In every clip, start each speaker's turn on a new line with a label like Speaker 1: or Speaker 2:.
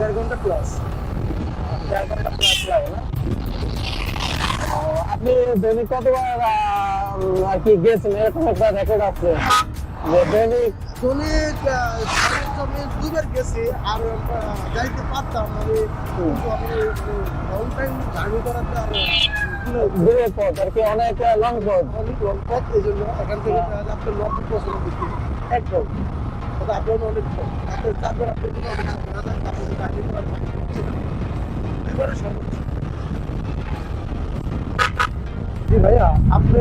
Speaker 1: দেড় ঘণ্টা প্লাস
Speaker 2: দেড় ঘণ্টা প্লাস লাগে না। আপনি দৈনিক কতবার আর কি গেছেন? এরকম একটা রেকর্ড আছে। যে দৈনিক
Speaker 1: আমি দুবার গেছি আর যাইতে পারতাম আমি আমি লং টাইম জার্নি করাতে আর
Speaker 2: দূরের পথ আর কি অনেক লং পথ।
Speaker 1: অনেক লং পথ এই জন্য এখান থেকে আপনার করছি
Speaker 2: একদম।
Speaker 1: তবে আপনার অনেক আপনার তারপর আপনি যদি অনেক তারপর জার্নি করার এবারে সর্বোচ্চ জি ভাইয়া, আপনি,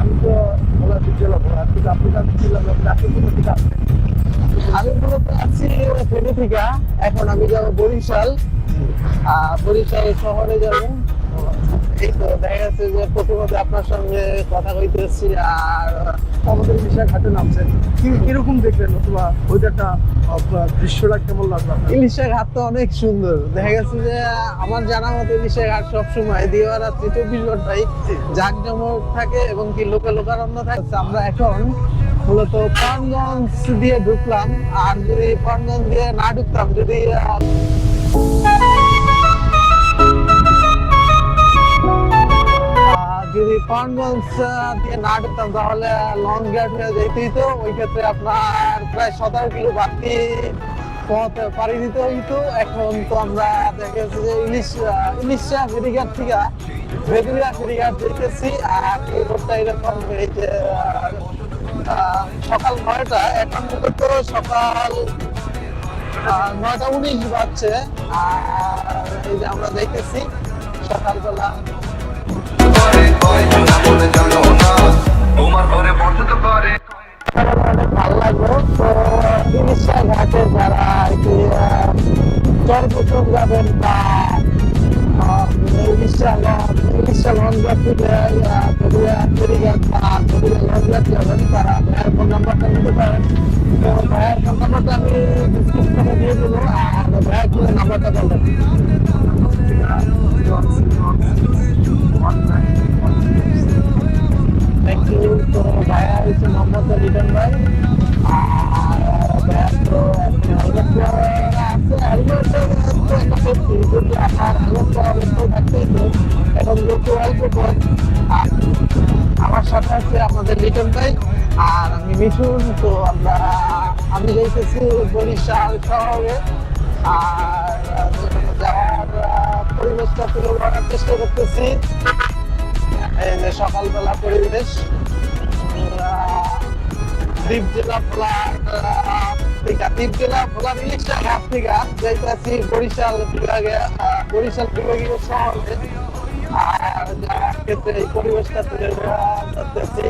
Speaker 1: আমি তো বলার দিকে ভোলা কিন্তু আপনি জানতে ছিলাম আপনি কোথা থেকে আসছেন
Speaker 2: আমি মূলত আছি ফেনী থেকে। এখন আমি যাব বরিশাল। বরিশাল শহরে যাব। দেখা যাচ্ছে যে প্রতিমধ্যে আপনার সঙ্গে কথা কইতেছি আর
Speaker 1: আমাদের ইলিশা ঘাটে নামছেন। কীরকম দেখলেন ওইটা দৃশ্যটা কেমন লাগল
Speaker 2: অনেক সুন্দর। দেখা গেছে যে আমার জানা মতো ইলিশা ঘাট সবসময় দিওয়া রাত্রি চব্বিশ ঘন্টায় জাঁকজমক থাকে এবং কি লোকে লোকারণ্য থাকে। আমরা এখন মূলত পানগঞ্জ দিয়ে ঢুকলাম। আর যদি পানগঞ্জ দিয়ে না ঢুকতাম, যদি যদি পানগঞ্জ দিয়ে না ঢুকতাম তাহলে লং গেট হয়ে যেতেই তো। ওই ক্ষেত্রে আপনার প্রায় সতেরো কিলো বাড়তি পথ পাড়ি দিতে হইতো। এখন তো আমরা দেখা যাচ্ছে যে ইলিশ ইলিশা ফেরিঘাট থেকে ভেদুরিয়া ফেরিঘাট যেতেছি। আর এই রোডটা এরকম এই যে সকাল নয়টা, এখন মূলত সকাল নয়টা উনিশ বাজছে। আর এই যে আমরা দেখতেছি, সকালবেলা
Speaker 3: তোমার ঘরে করে
Speaker 2: অনেক ভালো লাগল তো ইলিশা ঘাটে যারা আর কি চরপচন যাবেন বা তারা ফোন নাম্বারটা নিতে পারেন পরা অবস্থায় থাকতে তো এখন যেহেতু অল্প পথ আমার সাথে আছে আমাদের লিটন ভাই, আর আমি মিঠুন, তো আমরা আমি যাইতেছি বরিশাল শহরে। আর পরিবেশটা তুলে ধরার চেষ্টা করতেছি। সকালবেলা পরিবেশ। দ্বীপ জেলা ভোলা থেকে দ্বীপ জেলা ভোলা মিলিশা ঘাট থেকে যাইতেছি বরিশাল বিভাগে বরিশাল বিভাগীয় পরিবেশটা তুলে ধরা করতেছি